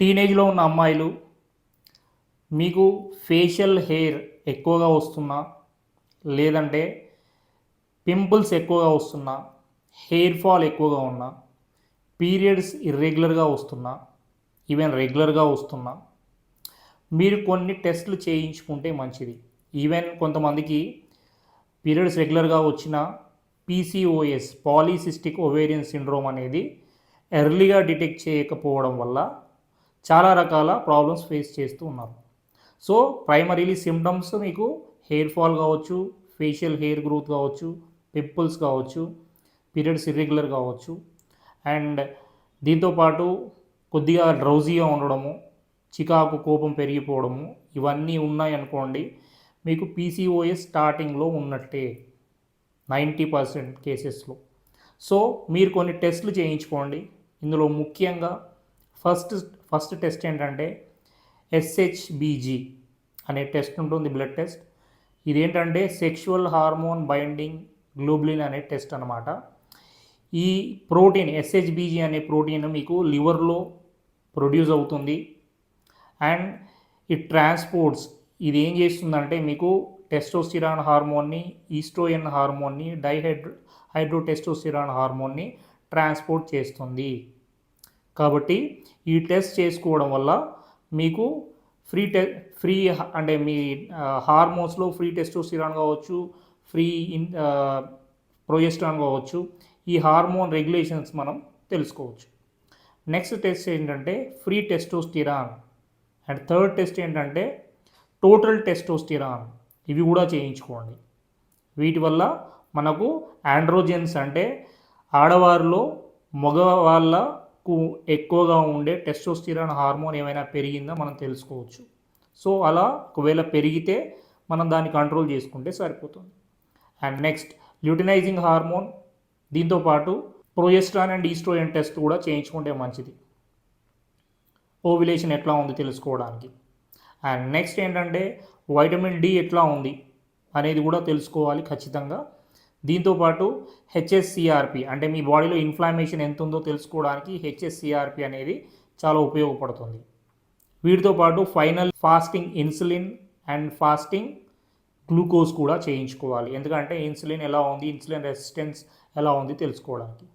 టీనేజ్లో ఉన్న అమ్మాయిలు మీకు ఫేషియల్ హెయిర్ ఎక్కువగా వస్తున్నా లేదంటే పింపుల్స్ ఎక్కువగా వస్తున్నా హెయిర్ ఫాల్ ఎక్కువగా ఉన్నా పీరియడ్స్ ఇర్రెగ్యులర్గా వస్తున్నా ఈవెన్ రెగ్యులర్గా వస్తున్నా మీరు కొన్ని టెస్ట్లు చేయించుకుంటే మంచిది. ఈవెన్ కొంతమందికి పీరియడ్స్ రెగ్యులర్గా వచ్చిన పీసీఓఎస్ పాలీసిస్టిక్ ఒవేరియన్ సిండ్రోమ్ అనేది ఎర్లీగా డిటెక్ట్ చేయకపోవడం వల్ల చాలా రకాల ప్రాబ్లమ్స్ ఫేస్ చేస్తూ ఉన్నారు. సో ప్రైమరీలీ సిమ్టమ్స్ మీకు హెయిర్ ఫాల్ కావచ్చు ఫేషియల్ హెయిర్ గ్రోత్ కావచ్చు పింపుల్స్ కావచ్చు పీరియడ్స్ ఇర్రెగ్యులర్ కావచ్చు. అండ్ దీంతోపాటు కొద్దిగా డ్రౌజీగా ఉండడము చికాకు కోపం పెరిగిపోవడము ఇవన్నీ ఉన్నాయనుకోండి మీకు పీసీఓఎస్ స్టార్టింగ్లో ఉన్నట్టే నైంటీ పర్సెంట్ కేసెస్లో సో మీరు కొన్ని టెస్టులు చేయించుకోండి. ఇందులో ముఖ్యంగా ఫస్ట్ ఫస్ట్ టెస్ట్ ఏంటంటే ఎస్హెచ్బిజి అనే టెస్ట్ ఉంటుంది బ్లడ్ టెస్ట్. ఇదేంటంటే సెక్షువల్ హార్మోన్ బైండింగ్ గ్లోబ్లిన్ అనే టెస్ట్ అనమాట ఈ ప్రోటీన్ ఎస్హెచ్బిజి అనే ప్రోటీన్ మీకు లివర్లో ప్రొడ్యూస్ అవుతుంది. అండ్ ఈ ట్రాన్స్పోర్ట్స్ ఇది ఏం చేస్తుందంటే మీకు టెస్టోస్టిరాన్ హార్మోన్ని ఈస్ట్రోయన్ హార్మోన్ని డైహైడ్రో హైడ్రోటెస్టోస్టిరాన్ హార్మోన్ని ట్రాన్స్పోర్ట్ చేస్తుంది. కాబట్టి ఈ టెస్ట్ చేసుకోవడం వల్ల మీకు ఫ్రీ టె ఫ్రీ అంటే మీ హార్మోన్స్లో ఫ్రీ టెస్టోస్టిరాన్ కావచ్చు ఫ్రీ ఇన్ ప్రొజెస్ట్రాన్ కావచ్చు ఈ హార్మోన్ రెగ్యులేషన్స్ మనం తెలుసుకోవచ్చు. నెక్స్ట్ టెస్ట్ ఏంటంటే free testosterone. And third test ఏంటంటే టోటల్ టెస్టోస్టిరాన్. ఇవి కూడా చేయించుకోండి. వీటి వల్ల మనకు ఆండ్రోజెన్స్ అంటే ఆడవారిలో మగవాళ్ళ కు ఎక్కువగా ఉండే టెస్టోస్టిరాన్ హార్మోన్ ఏమైనా పెరిగిందా మనం తెలుసుకోవచ్చు. సో అలా ఒకవేళ పెరిగితే మనం దాన్ని కంట్రోల్ చేసుకుంటే సరిపోతుంది. అండ్ నెక్స్ట్ ల్యూటినైజింగ్ హార్మోన్ దీంతోపాటు ప్రొజెస్ట్రాన్ అండ్ ఈస్ట్రోయన్ టెస్ట్ కూడా చేయించుకుంటే మంచిది. ఓవిలేషన్ ఎట్లా ఉంది తెలుసుకోవడానికి. అండ్ నెక్స్ట్ ఏంటంటే వైటమిన్ డి ఎట్లా ఉంది అనేది కూడా తెలుసుకోవాలి ఖచ్చితంగా. దీంతోపాటు హెచ్ఎస్సిఆర్పి అంటే మీ బాడీలో ఇన్ఫ్లామేషన్ ఎంత ఉందో తెలుసుకోవడానికి హెచ్ఎస్సిఆర్పి అనేది చాలా ఉపయోగపడుతుంది. వీటితో పాటు final fasting insulin and fasting glucose కూడా చేయించుకోవాలి. ఎందుకంటే ఇన్సులిన్ ఎలా ఉంది ఇన్సులిన్ రెసిస్టెన్స్ ఎలా ఉంది తెలుసుకోవడానికి.